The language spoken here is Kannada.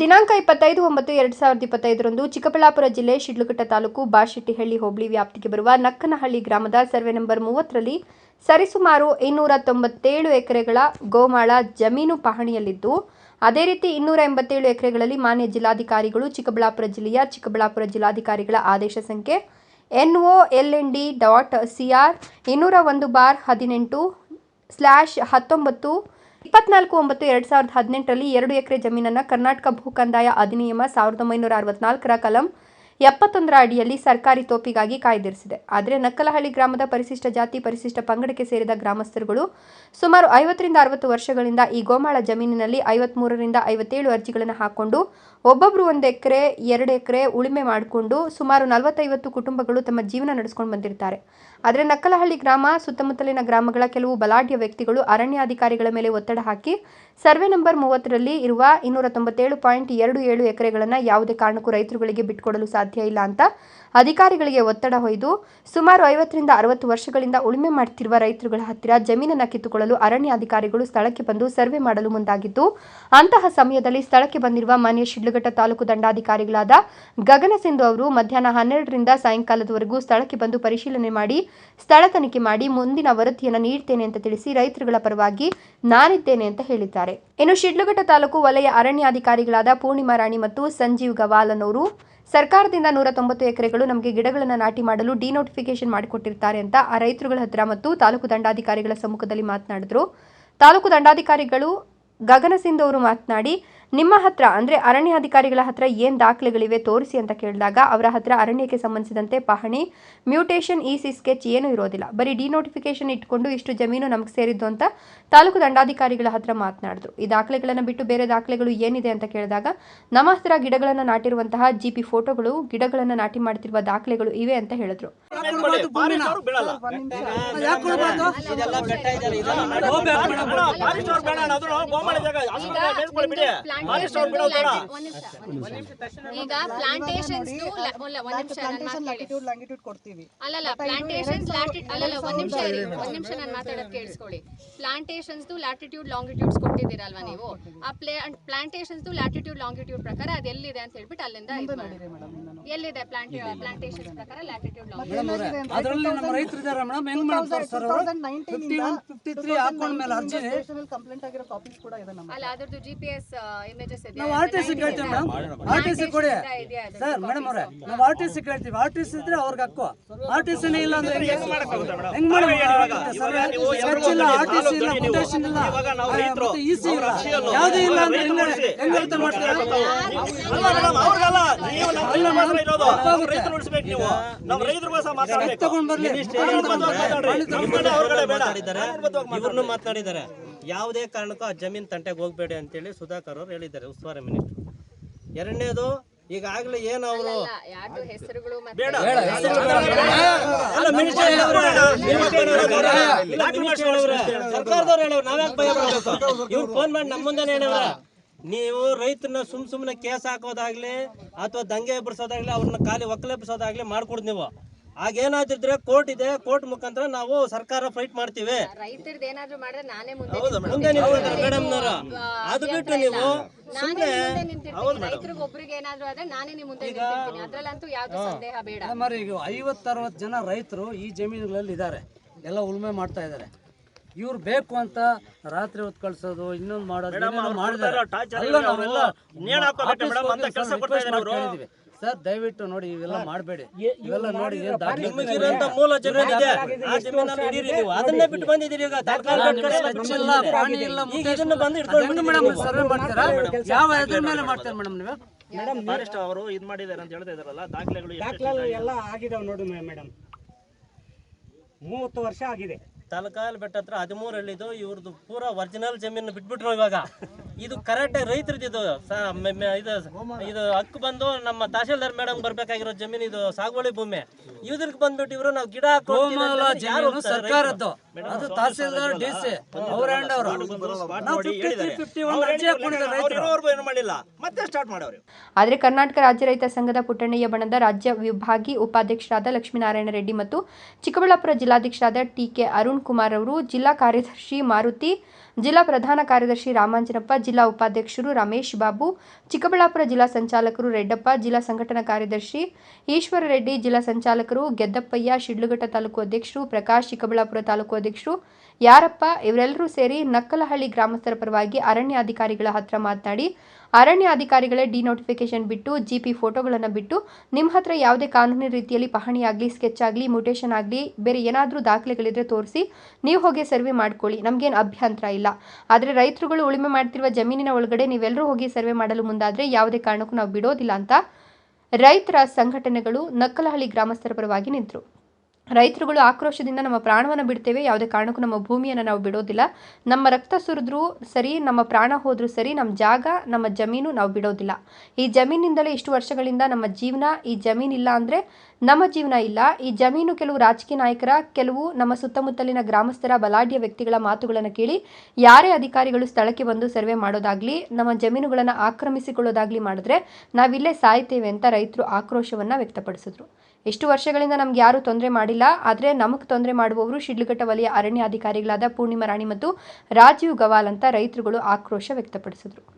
ದಿನಾಂಕ ಇಪ್ಪತ್ತೈದು ಒಂಬತ್ತು ಎರಡು ಸಾವಿರದ ಇಪ್ಪತ್ತೈದರಂದು ಚಿಕ್ಕಬಳ್ಳಾಪುರ ಜಿಲ್ಲೆ ಶಿಡ್ಲಘಟ್ಟ ತಾಲೂಕು ಬಾಶೆಟ್ಟಿಹಳ್ಳಿ ಹೋಬಳಿ ವ್ಯಾಪ್ತಿಗೆ ಬರುವ ನಕ್ಕನಹಳ್ಳಿ ಗ್ರಾಮದ ಸರ್ವೆ ನಂಬರ್ ಮೂವತ್ತರಲ್ಲಿ ಸರಿಸುಮಾರು ಇನ್ನೂರ ತೊಂಬತ್ತೇಳು ಎಕರೆಗಳ ಗೋಮಾಳ ಜಮೀನು ಪಹಣಿಯಲ್ಲಿದ್ದು, ಅದೇ ರೀತಿ ಇನ್ನೂರ ಎಂಬತ್ತೇಳು ಎಕರೆಗಳಲ್ಲಿ ಮಾನ್ಯ ಜಿಲ್ಲಾಧಿಕಾರಿಗಳು ಚಿಕ್ಕಬಳ್ಳಾಪುರ ಜಿಲ್ಲೆಯ ಚಿಕ್ಕಬಳ್ಳಾಪುರ ಜಿಲ್ಲಾಧಿಕಾರಿಗಳ ಆದೇಶ ಸಂಖ್ಯೆ N O L N D dot C R ಇನ್ನೂರ ಒಂದು ಬಾರ್ ಹದಿನೆಂಟು ಸ್ಲ್ಯಾಶ್ ಹತ್ತೊಂಬತ್ತು ಇಪ್ಪತ್ನಾಲ್ಕು ಒಂಬತ್ತು ಎರಡ್ ಸಾವಿರದ ಹದಿನೆಂಟರಲ್ಲಿ ಎರಡು ಎಕರೆ ಜಮೀನನ್ನು ಕರ್ನಾಟಕ ಭೂ ಕಂದಾಯ ಅಧಿನಿಯಮ ಸಾವಿರದ ಒಂಬೈನೂರ ಅರವತ್ನಾಲ್ಕರ ಕಲಂ ಎಪ್ಪತ್ತೊಂದರ ಅಡಿಯಲ್ಲಿ ಸರ್ಕಾರಿ ತೋಪಿಗಾಗಿ ಕಾಯ್ದಿರಿಸಿದೆ. ಆದರೆ ನಕ್ಕಲಹಳ್ಳಿ ಗ್ರಾಮದ ಪರಿಶಿಷ್ಟ ಜಾತಿ ಪರಿಶಿಷ್ಟ ಪಂಗಡಕ್ಕೆ ಸೇರಿದ ಗ್ರಾಮಸ್ಥರುಗಳು ಸುಮಾರು ಐವತ್ತರಿಂದ ಅರವತ್ತು ವರ್ಷಗಳಿಂದ ಈ ಗೋಮಾಳ ಜಮೀನಿನಲ್ಲಿ ಐವತ್ಮೂರರಿಂದ ಐವತ್ತೇಳು ಅರ್ಜಿಗಳನ್ನು ಹಾಕೊಂಡು ಒಬ್ಬೊಬ್ಬರು ಒಂದು ಎಕರೆ, ಎರಡು ಎಕರೆ ಉಳುಮೆ ಮಾಡಿಕೊಂಡು ಸುಮಾರು ನಲವತ್ತೈವತ್ತು ಕುಟುಂಬಗಳು ತಮ್ಮ ಜೀವನ ನಡೆಸ್ಕೊಂಡು ಬಂದಿರ್ತಾರೆ. ಆದರೆ ನಕ್ಕಲಹಳ್ಳಿ ಗ್ರಾಮ ಸುತ್ತಮುತ್ತಲಿನ ಗ್ರಾಮಗಳ ಕೆಲವು ಬಲಾಢ್ಯ ವ್ಯಕ್ತಿಗಳು ಅರಣ್ಯಾಧಿಕಾರಿಗಳ ಮೇಲೆ ಒತ್ತಡ ಹಾಕಿ ಸರ್ವೆ ನಂಬರ್ ಮೂವತ್ತರಲ್ಲಿ ಇರುವ ಇನ್ನೂರ ತೊಂಬತ್ತೇಳು ಪಾಯಿಂಟ್ ಎರಡು ಏಳು ಎಕರೆಗಳನ್ನು ಯಾವುದೇ ಕಾರಣಕ್ಕೂ ರೈತರುಗಳಿಗೆ ಬಿಟ್ಟುಕೊಡಲು ಸಾಧ್ಯ ಇಲ್ಲ ಅಂತ ಅಧಿಕಾರಿಗಳಿಗೆ ಒತ್ತಡ ಹೊಯ್ದು ಸುಮಾರು ಐವತ್ತರಿಂದ ಅರವತ್ತು ವರ್ಷಗಳಿಂದ ಉಳುಮೆ ಮಾಡುತ್ತಿರುವ ರೈತರುಗಳ ಹತ್ತಿರ ಜಮೀನನ್ನು ಕಿತ್ತುಕೊಳ್ಳಲು ಅರಣ್ಯ ಅಧಿಕಾರಿಗಳು ಸ್ಥಳಕ್ಕೆ ಬಂದು ಸರ್ವೆ ಮಾಡಲು ಮುಂದಾಗಿದ್ದು, ಅಂತಹ ಸಮಯದಲ್ಲಿ ಸ್ಥಳಕ್ಕೆ ಬಂದಿರುವ ಮಾನ್ಯ ಶಿಡ್ಲಘಟ್ಟ ತಾಲೂಕು ದಂಡಾಧಿಕಾರಿಗಳಾದ ಗಗನ ಸಿಂಧು ಅವರು ಮಧ್ಯಾಹ್ನ ಹನ್ನೆರಡರಿಂದ ಸಾಯಂಕಾಲದವರೆಗೂ ಸ್ಥಳಕ್ಕೆ ಬಂದು ಪರಿಶೀಲನೆ ಮಾಡಿ, ಸ್ಥಳ ತನಿಖೆ ಮಾಡಿ ಮುಂದಿನ ವರದಿಯನ್ನು ನೀಡ್ತೇನೆ ಅಂತ ತಿಳಿಸಿ ರೈತರುಗಳ ಪರವಾಗಿ ನಾನಿದ್ದೇನೆ ಅಂತ ಹೇಳಿದ್ದಾರೆ. ಇನ್ನು ಶಿಡ್ಲಘಟ್ಟ ತಾಲೂಕು ವಲಯ ಅರಣ್ಯಾಧಿಕಾರಿಗಳಾದ ಪೂರ್ಣಿಮಾ ರಾಣಿ ಮತ್ತು ಸಂಜೀವ್ ಗವಾಲನ್ ಅವರು ಸರ್ಕಾರದಿಂದ ನೂರ ತೊಂಬತ್ತು ಎಕರೆಗಳು ನಮಗೆ ಗಿಡಗಳನ್ನು ನಾಟಿ ಮಾಡಲು ಡಿನೋಟಿಫಿಕೇಶನ್ ಮಾಡಿಕೊಟ್ಟಿರ್ತಾರೆ ಅಂತ ಆ ರೈತರುಗಳ ಹತ್ರ ಮತ್ತು ತಾಲೂಕು ದಂಡಾಧಿಕಾರಿಗಳ ಸಮ್ಮುಖದಲ್ಲಿ ಮಾತನಾಡಿದ್ರು. ತಾಲೂಕು ದಂಡಾಧಿಕಾರಿಗಳು ಗಗನ ಸಿಂಧ್ ಅವರು ಮಾತನಾಡಿ ನಿಮ್ಮ ಹತ್ರ ಅಂದರೆ ಅರಣ್ಯಾಧಿಕಾರಿಗಳ ಹತ್ರ ಏನು ದಾಖಲೆಗಳಿವೆ ತೋರಿಸಿ ಅಂತ ಕೇಳಿದಾಗ ಅವರ ಹತ್ರ ಅರಣ್ಯಕ್ಕೆ ಸಂಬಂಧಿಸಿದಂತೆ ಪಹಣಿ ಮ್ಯೂಟೇಷನ್ ಇ ಸಿ ಸ್ಕೆಚ್ ಏನೂ ಇರೋದಿಲ್ಲ. ಬರೀ ಡಿನೋಟಿಫಿಕೇಶನ್ ಇಟ್ಕೊಂಡು ಇಷ್ಟು ಜಮೀನು ನಮಗೆ ಸೇರಿದ್ದು ಅಂತ ತಾಲೂಕು ದಂಡಾಧಿಕಾರಿಗಳ ಹತ್ರ ಮಾತನಾಡಿದ್ರು. ಈ ದಾಖಲೆಗಳನ್ನು ಬಿಟ್ಟು ಬೇರೆ ದಾಖಲೆಗಳು ಏನಿದೆ ಅಂತ ಕೇಳಿದಾಗ ನಮ್ಮ ಹತ್ರ ಗಿಡಗಳನ್ನು ನಾಟಿರುವಂತಹ ಜಿಪಿ ಫೋಟೋಗಳು ಗಿಡಗಳನ್ನು ನಾಟಿ ಮಾಡ್ತಿರುವ ದಾಖಲೆಗಳು ಇವೆ ಅಂತ ಹೇಳಿದ್ರು. ಈಗ ಪ್ಲಾಂಟೇಶನ್ಸ್ ಅಲ್ಲಲ್ಲ ಪ್ಲಾಂಟೇಶನ್ಸ್ ಅಲ್ಲಲ್ಲ ಒಂದ್ ನಿಮಿಷ ಒಂದ್ ನಿಮಿಷ ನಾನು ಮಾತಾಡೋದು ಕೇಳಿಸ್ಕೊಳ್ಳಿ. ಪ್ಲಾಂಟೇಶನ್ಸ್ ಲ್ಯಾಟಿಟ್ಯೂಡ್ ಲಾಂಗಿಟ್ಯೂಡ್ಸ್ ಕೊಟ್ಟಿದ್ದೀರಲ್ವಾ ನೀವು? ಆ ಪ್ಲಾಂಟೇಶನ್ಸ್ ಲ್ಯಾಟಿಟ್ಯೂಡ್ ಲಾಂಗಿಟ್ಯೂಡ್ ಪ್ರಕಾರ ಅದೆಲ್ಲಿದೆ ಅಂತ ಹೇಳ್ಬಿಟ್ಟು ಅಲ್ಲಿಂದ ಇದು ಎಲ್ಲಿದೆ ಪ್ಲಾಂಟ್ ಪ್ರಕಾರ ಲ್ಯಾಟಿಟ್ಯೂಡ್ ಅದರಲ್ಲಿ ನಮ್ಮ ರೈತರು ಮೇಡಮ್. ಹೆಂಗ್ ಮಾಡ್ತಾರೆ ಸರ್ ಅವರು? ಫಿಫ್ಟಿ ಒನ್ ಫಿಫ್ಟಿ ತ್ರೀ ಹಾಕೊಂಡ ಮೇಲೆ ಅರ್ಜಿ. ಕಂಪ್ಲೇಂಟ್ ಆಗಿರೋ ಕಾಪೀಸ್ ಕೂಡ ಇದೆ ನಮ್ಮ ಅಲ್ಲ ಅದ್ರದ್ದು ಜಿಪಿಎಸ್ ಇಮೇಜಸ್ ಇದೆ. ನಾವು ಆರ್ಟಿಸಿ ಕೇಳ್ತೀವಿ ಮೇಡಮ್. ಆರ್ಟಿಸಿ ಕೊಡಿ. ಸರ್ ಮೇಡಮ್ ಅವರೇ ನಾವು ಆರ್ಟಿಸಿ ಕೇಳ್ತೀವಿ. ಆರ್ಟಿಸಿ ಇದ್ರೆ ಅವ್ರಿಗೆ ಹಕ್ಕು. ಆರ್ಟಿಸಿನೇ ಇಲ್ಲ ಅಂದ್ರೆ ಹೆಂಗ್ ಹೆಂಗ್ ಮಾಡಕ್ಕಾಗುತ್ತೆ ಸರ್? ಇಲ್ಲ ಆರ್ಟಿಸಿ ಇಲ್ಲ ಇವಾಗ ನಾವು ರೈತರು ಇ ಇಲ್ಲ. ಯಾವುದೂ ಇಲ್ಲ ಅಂದ್ರೆ ಹೆಂಗ್ ಹೆಂಗ್ ಅರ್ಥ ಮಾಡ್ತೀರಾ? ಅಲ್ಲ ಮೇಡಮ್. ಅವ್ರಿಗಲ್ಲ. ನೀವು ನಮ್ಮ ರೈತರು ಮಾತ್ರ ಇರೋದು ನಾವು ರೈತರು ಉಳಿಸ್ಬೇಕು ನೀವು. ನಮ್ಮ ಮಾತಾಡ್ಬೇಕು. ಬೇಡ. ಮಾತಾಡಿದ್ದಾರೆ. ಇವ್ರನ್ನು ಮಾತನಾಡಿದ್ದಾರೆ ಯಾವುದೇ ಕಾರಣಕ್ಕೂ ಆ ಜಮೀನ್ ತಂಟೆಗೆ ಹೋಗ್ಬೇಡಿ ಅಂತೇಳಿ ಸುಧಾಕರ್ ಅವರು ಹೇಳಿದ್ದಾರೆ ಉಸ್ತುವಾರಿ ಮಿನಿಸ್ಟರ್. ಎರಡನೇದು ಈಗಾಗಲೇ ಏನು ಅವರು ಸರ್ಕಾರದವ್ರು ಹೇಳವ್ರು ನಾವ್ಯಾಕೆ ಭಯ ಪಡ್ಬೇಕು? ಇವ್ರು ಫೋನ್ ಮಾಡಿ ನಮ್ಮ ಮುಂದೆ ಹೇಳವ್ರ ನೀವು ರೈತನ ಸುಮ್ ಸುಮ್ನೆ ಕೇಸ್ ಹಾಕೋದಾಗ್ಲಿ ಅಥವಾ ದಂಗೆ ಎಬ್ಬಿಸೋದಾಗ್ಲಿ ಅವ್ರನ್ನ ಖಾಲಿ ಒಕ್ಕಲೆಬ್ಬಿಸೋದಾಗ್ಲಿ ಮಾಡ್ಕೊಡ್ ನೀವು. ಆಗೇನಾದಿದ್ರೆ ಕೋರ್ಟ್ ಇದೆ ಕೋರ್ಟ್ ಮುಖಾಂತರ ನಾವು ಸರ್ಕಾರ ಫೈಟ್ ಮಾಡ್ತೀವಿ. ಹೌದು ಏನಾದ್ರು ಮಾಡಿದ್ರೆ ನಾನೇ ಮುಂದೆ ಮೇಡಮ್ನವ್ರು ಅದು ಬಿಟ್ಟು ನೀವು ಈಗ ಐವತ್ತರವತ್ತು ಜನ ರೈತರು ಈ ಜಮೀನುಗಳಲ್ಲಿ ಇದ್ದಾರೆ. ಎಲ್ಲ ಉಳುಮೆ ಮಾಡ್ತಾ ಇದ್ದಾರೆ. ಇವ್ರು ಬೇಕು ಅಂತ ರಾತ್ರಿ ಹೊತ್ತು ಕಳ್ಸೋದು ಇನ್ನೊಂದು ಮಾಡೋದು ಏನೇನೋ ಮಾಡಿದ್ದಾರೆ ಅಲ್ಲ ನಾವೆಲ್ಲ ನೇಣು ಹಾಕೋಬೇಕು ಮೇಡಮ್ ಅಂತ ಕೆಲಸ ಕೊಡ್ತಾ ಇದ್ದಾರೆ ಅವರು ಸರ್ ದಯವಿಟ್ಟು ನೋಡಿ ಇವೆಲ್ಲ ಮಾಡಬೇಡಿ. ಇವೆಲ್ಲ ನೋಡಿ ಮೂಲ ಜಮೀನ್ ಇದೆ. ಆ ಜಮೀನಲ್ಲಿ ಹಿಡೀರಿ ನೀವು ಅದನ್ನೇ ಬಿಟ್ಟು ಬಂದಿದ್ದೀರಿ ಈಗ. ತಾತ್ಕಾಲಿಕ ಸ್ಕೆಚ್ ಇಲ್ಲ ಪ್ರಾಣಿ ಇಲ್ಲ ಇದನ್ನ ಬಂದು ಹಿಡ್ಕೊಂಡು ಮೇಡಮ್ ಸರ್ವೆ ಮಾಡ್ತೀರಾ? ಯಾವ ಎದ್ರ ಮೇಲೆ ಮಾಡ್ತೀರಾ ಮೇಡಮ್ ನೀವು? ಫಾರೆಸ್ಟ್ ಅವರು ಇದ್ ಮಾಡಿದ್ದಾರೆ ಅಂತ ಹೇಳ್ತಾ ಇದಾರಲ್ಲ ದಾಖಲೆಗಳು ಎಲ್ಲ ಆಗಿದಾವೆ ನೋಡಿ ಮೇಡಮ್. ಮೂವತ್ತು ವರ್ಷ ಆಗಿದೆ. ತಲಕಾಲ್ ಬೆಟ್ಟ ಹತ್ರ ಹದಿಮೂರು ಹಳ್ಳಿದು ಇವ್ರದ್ದು ಪೂರಾ ಒರಿಜಿನಲ್ ಜಮೀನು ಬಿಟ್ಬಿಟ್ರು ಇವಾಗ. ಇದು ಕರೆಕ್ಟ್ ರೈತರದ್ದು ಇದು ಇದು ಹಕ್ಕು ಬಂದು ನಮ್ಮ ತಹಶೀಲ್ದಾರ್ ಮೇಡಮ್ ಬರ್ಬೇಕಾಗಿರೋ ಜಮೀನು ಇದು ಸಾಗುವಳಿ ಭೂಮಿ. ಇದ್ರಿಗೆ ಬಂದ್ಬಿಟ್ಟು ಇವರು ನಾವು ಗಿಡ ಸರ್ಕಾರದ್ದು. ಅದು ತಹಸೀಲ್ದಾರ್ ಡಿ ಸಿ ಅವ್ರ ಹ್ಯಾಂಡ್ ಮಾಡಿಲ್ಲ. ಮತ್ತೆ ಸ್ಟಾರ್ಟ್ ಮಾಡವ್ರಿ ಆದರೆ ಕರ್ನಾಟಕ ರಾಜ್ಯ ರೈತ ಸಂಘದ ಪುಟ್ಟಣ್ಣಯ್ಯ ಬಣದ ರಾಜ್ಯ ವಿಭಾಗಿ ಉಪಾಧ್ಯಕ್ಷರಾದ ಲಕ್ಷ್ಮೀನಾರಾಯಣ ರೆಡ್ಡಿ ಮತ್ತು ಚಿಕ್ಕಬಳ್ಳಾಪುರ ಜಿಲ್ಲಾಧ್ಯಕ್ಷರಾದ ಟಿ ಕೆ ಅರುಣ್ ಅರುಣ್ ಕುಮಾರ್ ಅವರು ಜಿಲ್ಲಾ ಕಾರ್ಯದರ್ಶಿ ಮಾರುತಿ, ಜಿಲ್ಲಾ ಪ್ರಧಾನ ಕಾರ್ಯದರ್ಶಿ ರಾಮಾಂಜನಪ್ಪ, ಜಿಲ್ಲಾ ಉಪಾಧ್ಯಕ್ಷರು ರಮೇಶ್ ಬಾಬು, ಚಿಕ್ಕಬಳ್ಳಾಪುರ ಜಿಲ್ಲಾ ಸಂಚಾಲಕರು ರೆಡ್ಡಪ್ಪ, ಜಿಲ್ಲಾ ಸಂಘಟನಾ ಕಾರ್ಯದರ್ಶಿ ಈಶ್ವರ ರೆಡ್ಡಿ ಜಿಲ್ಲಾ ಸಂಚಾಲಕರು ಗೆದ್ದಪ್ಪಯ್ಯ, ಶಿಡ್ಲಘಟ್ಟ ತಾಲೂಕು ಅಧ್ಯಕ್ಷರು ಪ್ರಕಾಶ್, ಚಿಕ್ಕಬಳ್ಳಾಪುರ ತಾಲೂಕು ಅಧ್ಯಕ್ಷರು ಯಾರಪ್ಪ, ಇವರೆಲ್ಲರೂ ಸೇರಿ ನಕ್ಕಲಹಳ್ಳಿ ಗ್ರಾಮಸ್ಥರ ಪರವಾಗಿ ಅರಣ್ಯಾಧಿಕಾರಿಗಳ ಹತ್ರ ಮಾತನಾಡಿ ಅರಣ್ಯ ಅಧಿಕಾರಿಗಳೇ ಡಿನೋಟಿಫಿಕೇಶನ್ ಬಿಟ್ಟು, ಜಿಪಿ ಫೋಟೋಗಳನ್ನು ಬಿಟ್ಟು ನಿಮ್ಮ ಹತ್ರ ಯಾವುದೇ ಕಾನೂನಿನ ರೀತಿಯಲ್ಲಿ ಪಹಣಿ ಆಗಲಿ, ಸ್ಕೆಚ್ ಆಗಲಿ, ಮ್ಯೂಟೇಷನ್ ಆಗಲಿ, ಬೇರೆ ಏನಾದರೂ ದಾಖಲೆಗಳಿದ್ರೆ ತೋರಿಸಿ, ನೀವು ಹೋಗಿ ಸರ್ವೆ ಮಾಡ್ಕೊಳ್ಳಿ. ನಮಗೇನು ಅಭ್ಯಂತರ ಇಲ್ಲ. ಆದರೆ ರೈತರುಗಳು ಉಳುಮೆ ಮಾಡ್ತಿರುವ ಜಮೀನಿನ ಒಳಗಡೆ ನೀವೆಲ್ಲರೂ ಹೋಗಿ ಸರ್ವೆ ಮಾಡಲು ಮುಂದಾದರೆ ಯಾವುದೇ ಕಾರಣಕ್ಕೂ ನಾವು ಬಿಡೋದಿಲ್ಲ ಅಂತ ರೈತರ ಸಂಘಟನೆಗಳು ನಕ್ಕಲಹಳ್ಳಿ ಗ್ರಾಮಸ್ಥರ ಪರವಾಗಿ ನಿಂತರು. ರೈತರುಗಳು ಆಕ್ರೋಶದಿಂದ ನಮ್ಮ ಪ್ರಾಣವನ್ನು ಬಿಡ್ತೇವೆ. ಯಾವುದೇ ಕಾರಣಕ್ಕೂ ನಮ್ಮ ಭೂಮಿಯನ್ನು ನಾವು ಬಿಡೋದಿಲ್ಲ. ನಮ್ಮ ರಕ್ತ ಸುರಿದ್ರೂ ಸರಿ, ನಮ್ಮ ಪ್ರಾಣ ಹೋದರೂ ಸರಿ, ನಮ್ಮ ಜಾಗ, ನಮ್ಮ ಜಮೀನು ನಾವು ಬಿಡೋದಿಲ್ಲ. ಈ ಜಮೀನಿಂದಲೇ ಇಷ್ಟು ವರ್ಷಗಳಿಂದ ನಮ್ಮ ಜೀವನ, ಈ ಜಮೀನಿಲ್ಲ ಅಂದರೆ ನಮ್ಮ ಜೀವನ ಇಲ್ಲ. ಈ ಜಮೀನು ಕೆಲವು ರಾಜಕೀಯ ನಾಯಕರ, ಕೆಲವು ನಮ್ಮ ಸುತ್ತಮುತ್ತಲಿನ ಗ್ರಾಮಸ್ಥರ, ಬಲಾಢ್ಯ ವ್ಯಕ್ತಿಗಳ ಮಾತುಗಳನ್ನು ಕೇಳಿ, ಯಾರೇ ಅಧಿಕಾರಿಗಳು ಸ್ಥಳಕ್ಕೆ ಬಂದು ಸರ್ವೆ ಮಾಡೋದಾಗ್ಲಿ, ನಮ್ಮ ಜಮೀನುಗಳನ್ನು ಆಕ್ರಮಿಸಿಕೊಳ್ಳೋದಾಗ್ಲಿ ಮಾಡಿದ್ರೆ ನಾವಿಲ್ಲೇ ಸಾಯ್ತೇವೆ ಅಂತ ರೈತರು ಆಕ್ರೋಶವನ್ನು ವ್ಯಕ್ತಪಡಿಸಿದ್ರು. ಎಷ್ಟು ವರ್ಷಗಳಿಂದ ನಮ್ಗೆ ಯಾರೂ ತೊಂದರೆ ಮಾಡಿಲ್ಲ, ಆದರೆ ನಮಗೆ ತೊಂದರೆ ಮಾಡುವವರು ಶಿಡ್ಲಘಟ್ಟ ವಲಯ ಅರಣ್ಯ ಅಧಿಕಾರಿಗಳಾದ ಪೂರ್ಣಿಮಾ ರಾಣಿ ಮತ್ತು ರಾಜೀವ್ ಗವಾಲ್ ಅಂತ ರೈತರುಗಳು ಆಕ್ರೋಶ ವ್ಯಕ್ತಪಡಿಸಿದ್ರು.